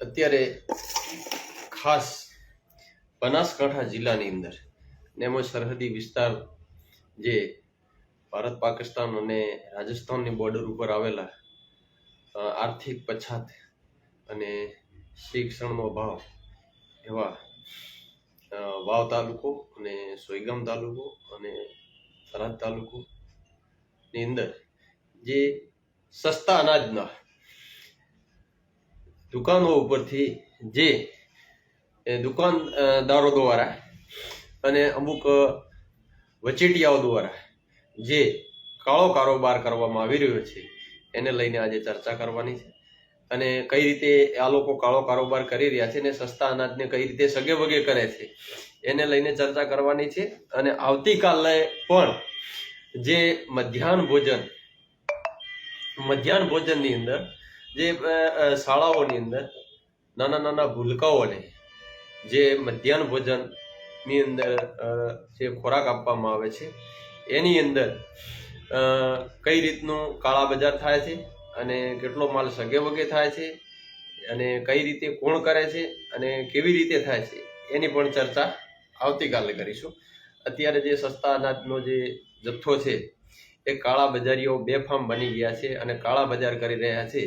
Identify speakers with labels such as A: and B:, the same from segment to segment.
A: અત્યારે ખાસ બનાસકાંઠા જિલ્લાની અંદર નેમો સરહદી વિસ્તાર જે ભારત, પાકિસ્તાન અને રાજસ્થાનની બોર્ડર ઉપર આવેલા આર્થિક પછાત અને શિક્ષણનો અભાવ એવા વાવ તાલુકો અને સોયગામ તાલુકો અને થરાદ તાલુકો ની અંદર જે સસ્તા અનાજના દુકાનો ઉપરથી જે દુકાનદારો દ્વારા અને અમુક વચેટિયાઓ દ્વારા જે કાળો કારોબાર કરવામાં આવી રહ્યો છે, એને લઈને આજે ચર્ચા કરવાની છે. અને કઈ રીતે આ લોકો કાળો કારોબાર કરી રહ્યા છે અને સસ્તા અનાજને કઈ રીતે સગે વગે કરે છે, એને લઈને ચર્ચા કરવાની છે. અને આવતીકાલે પણ જે મધ્યાહન ભોજન, મધ્યાહન ભોજનની અંદર જે શાળાઓની અંદર નાના નાના ભૂલકાઓને જે મધ્યાહન ભોજનની અંદર જે ખોરાક આપવામાં આવે છે, એની અંદર કઈ રીતનું કાળા બજાર થાય છે અને કેટલો માલ સગે વગે થાય છે અને કઈ રીતે કોણ કરે છે અને કેવી રીતે થાય છે, એની પણ ચર્ચા આવતીકાલે કરીશું. અત્યારે જે સસ્તા અનાજનો જે જથ્થો છે, એ કાળા બજારીઓ બેફામ બની ગયા છે અને કાળા બજાર કરી રહ્યા છે.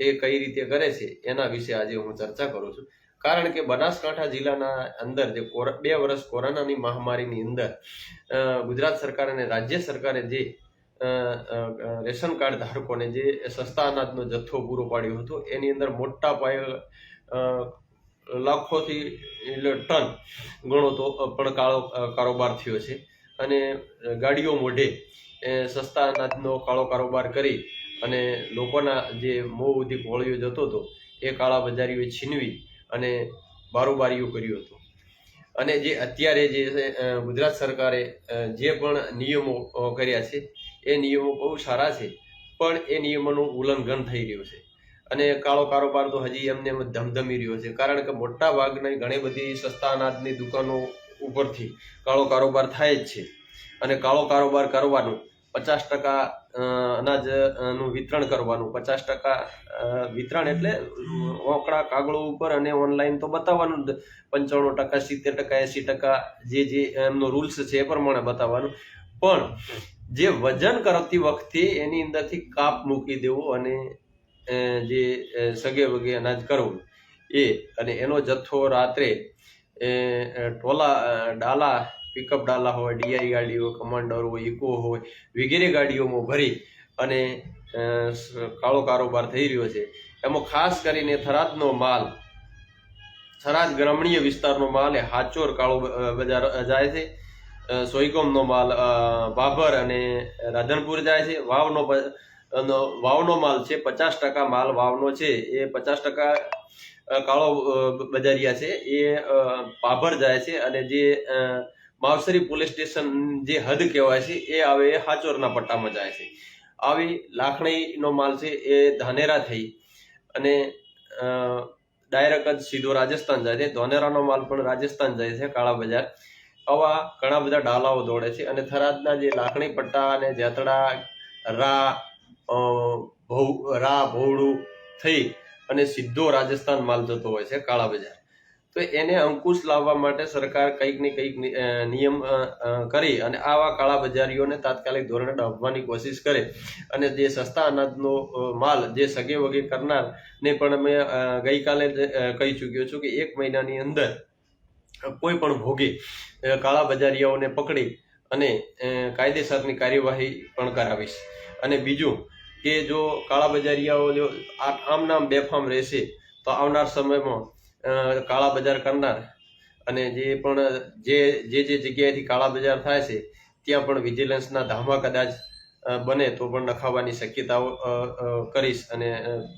A: એ કઈ રીતે કરે છે, એના વિશે આજે હું ચર્ચા કરું છું. કારણ કે બનાસકાંઠા જિલ્લાના અંદર જે બે વર્ષ કોરોનાની મહામારીની અંદર ગુજરાત સરકાર અને રાજ્ય સરકારે જે રેશન કાર્ડ ધારકોને જે સસ્તા અનાજનો જથ્થો પૂરો પાડ્યો હતો, એની અંદર મોટા પાયે લાખોથી ટન ગણો તો પણ કાળો કારોબાર થયો છે. અને ગાડીઓ મોઢે સસ્તા અનાજનો કાળો કારોબાર કરી અને લોકોના જે મોં સુધી કોળિયો જતો હતો, એ કાળા બજારીઓએ છીનવી અને બારોબારીઓ કર્યું હતું. અને જે અત્યારે જે ગુજરાત સરકારે જે પણ નિયમો કર્યા છે, એ નિયમો બહુ સારા છે, પણ એ નિયમોનું ઉલ્લંઘન થઈ રહ્યું છે. અને કાળો કારોબાર તો હજી એમને ધમધમી રહ્યો છે, કારણ કે મોટા ભાગની ઘણી બધી સસ્તા અનાજની દુકાનો ઉપરથી કાળો કારોબાર થાય જ છે. અને કાળો કારોબાર કરવાનું પચાસ ટકા અનાજનું વિતરણ કરવાનું. પચાસ ટકા વિતરણ એટલે ઓકડા કાગળો ઉપર અને ઓનલાઈન તો બતાવવાનું. પંચાણું ટકા, સિત્તેર ટકા, એંસી ટકા, જે જે એમનો રૂલ્સ છે એ પ્રમાણે બતાવવાનું. પણ જે વજન કરતી વખતે એની અંદરથી કાપ મૂકી દેવો અને જે સગે વગે અનાજ કરવું. એ અને એનો જથ્થો રાત્રે ટોલા ડાલા પિકઅપ ડાલા હોય ડીઆઈ ગાડી હોય કમાન્ડર હોય ઇકો હોય વગેરે ગાડીઓમાં ભરી અને કાળો કારોબાર થઈ રહ્યો છે. એમાં ખાસ કરીને થરાદનો માલ થરાદ ગ્રામણીય વિસ્તારનો માલ એ હાચોર કાળો બજાર જાય છે. અ, માલ બાભર અને રાધનપુર જાય છે. વાવનો વાવનો માલ છે પચાસ ટકા માલ વાવનો છે. એ પચાસ ટકા કાળો બજારિયા છે. એ પાભર જાય છે અને જે માવસરી પોલીસ સ્ટેશન જે હદ કહેવાય છે, એ આવે, એ હાચોરના પટ્ટામાં જાય છે. આવી લાખણીનો માલ છે, એ ધાનેરા થઈ અને ડાયરેક્ટ જ સીધો રાજસ્થાન જાય છે. ધોનેરાનો માલ પણ રાજસ્થાન જાય છે, કાળા બજાર. આવા ઘણા બધા ડાલાઓ દોડે છે અને થરાદના જે લાખણી પટ્ટા અને જેતડા, રા ભૌ, રા, ભોવડું થઈ અને સીધો રાજસ્થાન માલ જતો હોય છે, કાળા બજાર. તો એને અંકુશ લાવવા માટે સરકાર કંઈક ને કંઈક નિયમ કરી અને આવા કાળા બજારીઓને તાત્કાલિક ધોરણે ડામવાની કોશિશ કરે. અને જે સસ્તા અનાજનો માલ જે સગે વગે કરનાર ને પણ મેં ગઈકાલે કહી ચૂક્યો છું કે એક મહિનાની અંદર કોઈ પણ ભોગે કાળા બજારીઓને પકડી અને કાયદેસરની કાર્યવાહી પણ કરાવીશ. અને બીજું કે જો કાળા બજારીયાઓ જો આમ નામ બેફામ રહેશે, તો આવનાર સમયમાં કાળા બજાર કરનાર અને જે પણ જે જે જે જગ્યાએથી કાળા બજાર થાય છે, ત્યાં પણ વિજિલન્સના ધામા કદાચ બને તો પણ નખાવાની શક્યતાઓ કરીશ અને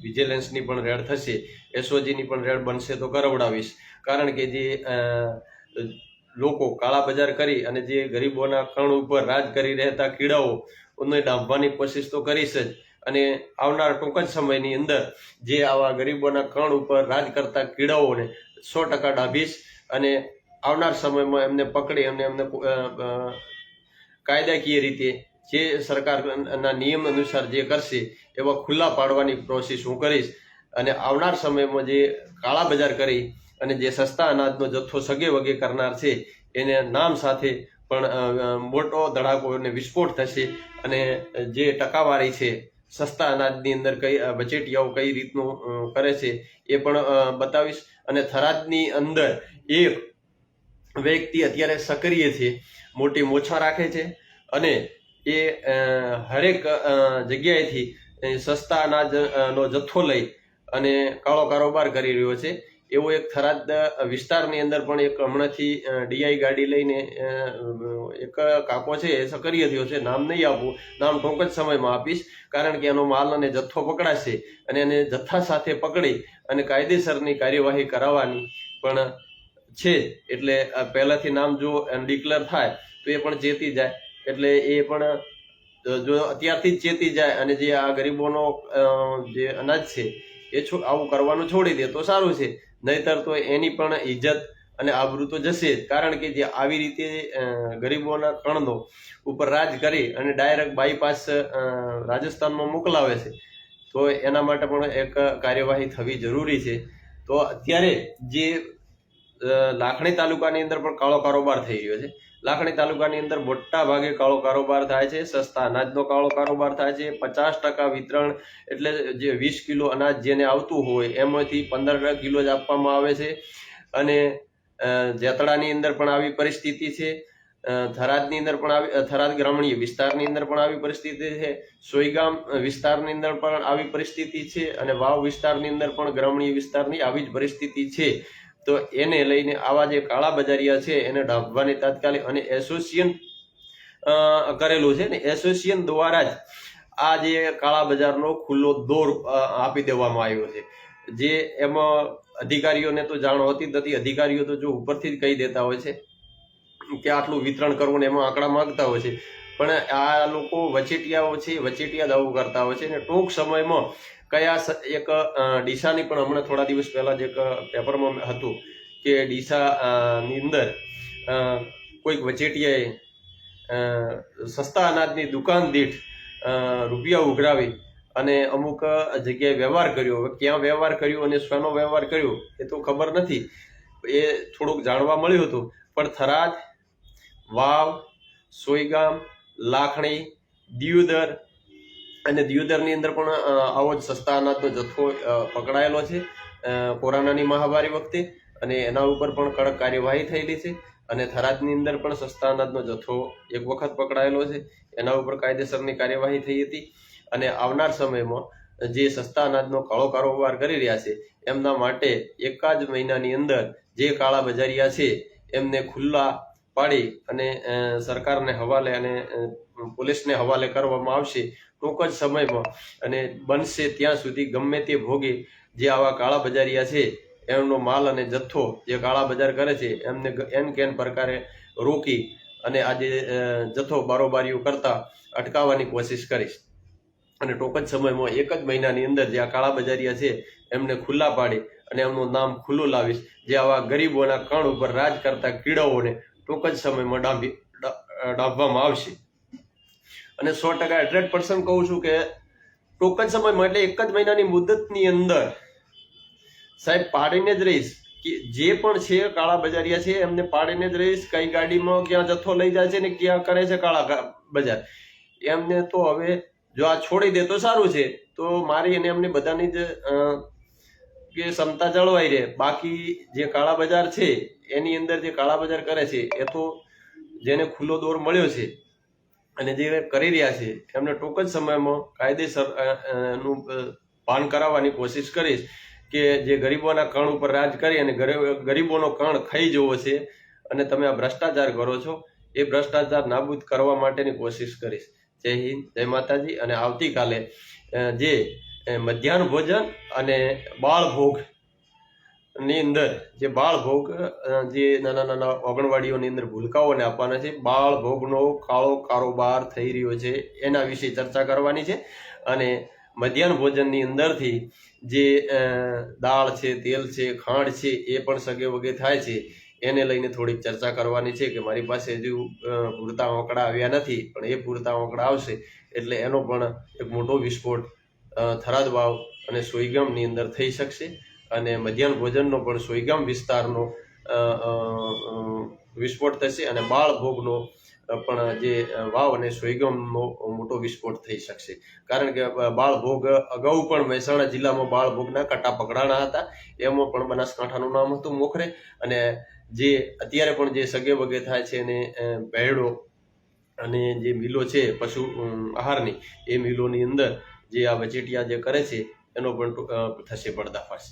A: વિજિલન્સની પણ રેડ થશે, એસઓજીની પણ રેડ બનશે તો કરાવડાવીશ કારણ કે જે લોકો કાળા બજાર કરી અને જે ગરીબોના કણ ઉપર રાજ કરી રહેતા કીડાઓ ને ડાંભવાની કોશિશ તો કરીશ જ. અને આવનાર ટૂંક જ સમયની અંદર જે આવા ગરીબોના કણ ઉપર રાજ કરતા કીડાઓને સો ટકા ડાભીશ અને આવનાર સમયમાં એમને પકડી એમને એમને કાયદાકીય રીતે જે સરકારના નિયમ અનુસાર જે કરશે એવા ખુલ્લા પાડવાની પ્રોસેસ હું કરીશ. અને આવનાર સમયમાં જે કાળા બજાર કરી અને જે સસ્તા અનાજનો જથ્થો સગે વગે કરનાર છે, એને નામ સાથે પણ મોટો ધડાકો અને વિસ્ફોટ થશે અને જે ટકાવારી છે સસ્તા અનાજની અંદર કઈ અ, વચેટિયાઓ કઈ રીતનું કરે છે એ પણ બતાવીશ. અને થરાદની અંદર એક વ્યક્તિ અત્યારે સક્રિય છે મોટી મોછા રાખે છે અને એ હરેક જગ્યાએથી સસ્તા સસ્તા અનાજનો જથ્થો લઈ અને કાળો કારોબાર કરી રહ્યો છે. એવો એક થરાદ વિસ્તારની અંદર પણ એક હમણાંથી ડીઆઈ ગાડી લઈને એક કાકો છે, એ સક્રિય થયો છે, નામ નહીં આપું, નામ ટૂંક જ સમયમાં આપીશ, કારણ કે એનો માલ અને જથ્થો પકડાશે અને એને જથ્થા સાથે પકડી અને કાયદેસરની કાર્યવાહી કરાવવાની પણ છે, એટલે પહેલાંથી નામ જો ડિક્લેર થાય, તો એ પણ ચેતી જાય, એટલે એ પણ જો અત્યારથી જ ચેતી જાય અને જે આ ગરીબોનો જે અનાજ છે એ આવું કરવાનું છોડી દે તો સારું છે. નહીતર તો એની પણ ઇજ્જત અને આબરૂ તો જશે જ. કારણ કે જે આવી રીતે ગરીબોના કણનો ઉપર રાજ કરી અને ડાયરેક્ટ બાયપાસ રાજસ્થાનમાં મોકલાવે છે. તો એના માટે પણ એક કાર્યવાહી થવી જરૂરી છે. તો અત્યારે જે લાખણી તાલુકાની અંદર પણ કાળો કારોબાર થઈ રહ્યો છે. લાખણી તાલુકાની અંદર મોટા ભાગે કાળો કારોબાર થાય છે સસ્તા અનાજનો કાળો કારોબાર થાય છે. પચાસ ટકા વિતરણ એટલે જે વીસ કિલો અનાજ જેને આવતું હોય એમાંથી પંદર કિલો જ આપવામાં આવે છે. અને અ, જેતડાની અંદર પણ આવી પરિસ્થિતિ છે. થરાદની અંદર પણ આવી થરાદ ગ્રામણીય વિસ્તારની અંદર પણ આવી પરિસ્થિતિ છે. સોયગામ વિસ્તારની અંદર પણ આવી પરિસ્થિતિ છે અને વાવ વિસ્તારની અંદર પણ ગ્રામણીય વિસ્તારની આવી જ પરિસ્થિતિ છે. તો એને લઈને આવા જે કાળા બજારિયા છે, એને ડાબવાની તાત્કાલિક અને એસોસિએશન કરેલું છે ને, એસોસિએશન દ્વારા જ આ જે કાળા બજારનો ખુલ્લો દોર આપી દેવામાં આવ્યો છે. જે એમાં અધિકારીઓને તો જાણ હોતી જ નથી. અધિકારીઓ તો જો ઉપરથી જ કહી દેતા હોય છે કે આટલું વિતરણ કરવું ને એમાં આંકડા માંગતા હોય છે. પણ આ લોકો વચેટિયાઓ છે, વચેટિયા દાવો કરતા હોય છે અને ટૂંક સમયમાં કયા એક ડીસાની પણ હમણાં થોડા દિવસ પહેલા જ એક પેપરમાં હતું કે ડીસા ની અંદર કોઈક વચેટિયાએ સસ્તા અનાજની દુકાન દીઠ રૂપિયા ઉઘરાવી અને અમુક જગ્યાએ વ્યવહાર કર્યો. હવે ક્યાં વ્યવહાર કર્યો અને શેનો વ્યવહાર કર્યો એ તો ખબર નથી. એ થોડુંક જાણવા મળ્યું હતું. પણ થરાદ, વાવ, સોયગામ, લાખણી, દિયોદર અને દિયોદરની અંદર પણ આવો જ સસ્તા અનાજનો જથ્થો પકડાયેલો છે કોરોનાની મહામારી વખતે. અને એના ઉપર પણ કડક કાર્યવાહી થયેલી છે અને થરાદની અંદર પણ સસ્તા અનાજનો જથ્થો એક વખત પકડાયેલો છે. એના ઉપર કાયદેસરની કાર્યવાહી થઈ હતી. અને આવનાર સમયમાં જે સસ્તા અનાજનો કાળો કારોબાર કરી રહ્યા છે, એમના માટે એકાદ મહિનાની અંદર જે કાળા બજારિયા છે, એમને ખુલ્લા પાડી અને સરકારને હવાલે અને પોલીસને હવાલે કરવામાં આવશે ટૂંક જ સમયમાં. અને બનશે ત્યાં સુધી ગમે તે ભોગે જે આવા કાળા બજારિયા છે, એમનો માલ અને જથ્થો જે કાળા બજાર કરે છે, એમને એન કેન પ્રકારે રોકી અને આજે જથ્થો બારોબારીઓ કરતા અટકાવવાની કોશિશ કરીશ. અને ટૂંક જ સમયમાં એક જ મહિનાની અંદર જે આ કાળા બજારિયા છે, એમને ખુલ્લા પાડી અને એમનું નામ ખુલ્લું લાવીશ. જે આવા ગરીબોના કણ ઉપર રાજ કરતા કીડાઓને ટૂંક જ સમયમાં ડાંબી ડા- આવશે. અને સો ટકા હંડ્રેડ પર્સન્ટ કહું છું કે ટૂંક જ સમયમાં એટલે એક જ મહિનાની મુદતની અંદર સાહેબ પાડીને જ રહીશ. કે જે પણ છે, કાળા બજારિયા છે, એમને પાડીને જ રહીશ. કઈ ગાડીમાં ક્યાં જથ્થો લઈ જાય છે ને ક્યાં કરે છે કાળા બજાર. એમને તો હવે જો આ છોડી દે તો સારું છે. તો મારી અને એમની બધાની જ કે ક્ષમતા જળવાઈ રહે. બાકી જે કાળા બજાર છે એની અંદર જે કાળા બજાર કરે છે, એ તો જેને ખુલ્લો દોર મળ્યો છે અને જે કરી રહ્યા છે, એમને ટૂંક જ સમયમાં કાયદેસરનું પાન કરાવવાની કોશિશ કરીશ કે જે ગરીબોના કણ ઉપર રાજ કરી અને ગરીબોનો કણ ખાઈ જવો છે અને તમે આ ભ્રષ્ટાચાર કરો છો, એ ભ્રષ્ટાચાર નાબૂદ કરવા માટેની કોશિશ કરીશ. જય હિન્દ, જય માતાજી અને આવતીકાલે જે મધ્યાહન ભોજન અને બાળ ભોગ ની અંદર જે બાળ ભોગ જે નાના નાના આંગણવાડીઓની અંદર ભૂલકાઓને આપવાના છે, બાળ ભોગનો કાળો કારોબાર થઈ રહ્યો છે, એના વિશે ચર્ચા કરવાની છે. અને મધ્યાહન ભોજનની અંદરથી જે દાળ છે, તેલ છે, ખાંડ છે, એ પણ સગે વગે થાય છે. એને લઈને થોડીક ચર્ચા કરવાની છે કે મારી પાસે હજુ પૂરતા આંકડા આવ્યા નથી, પણ એ પૂરતા આંકડા આવશે, એટલે એનો પણ એક મોટો વિસ્ફોટ થરાદ વાવ અને સોઈગામની અંદર થઈ શકશે. અને મધ્યાહન ભોજનનો પણ સોયગામ વિસ્તારનો વિસ્ફોટ થશે અને બાળ ભોગનો પણ જે વાવ અને સોયગામનો મોટો વિસ્ફોટ થઈ શકશે. કારણ કે બાળભોગ બાળ ભોગ અગાઉ પણ મહેસાણા જિલ્લામાં બાળ ભોગના કટ્ટા પકડાણા હતા. એમાં પણ બનાસકાંઠાનું નામ હતું મોખરે. અને જે, અત્યારે પણ જે સગે વગે થાય છે એને ભેડો અને જે મિલો છે પશુ આહારની, એ મિલોની અંદર જે આ વચેટિયા જે કરે છે એનો પણ થશે પર્દાફાશ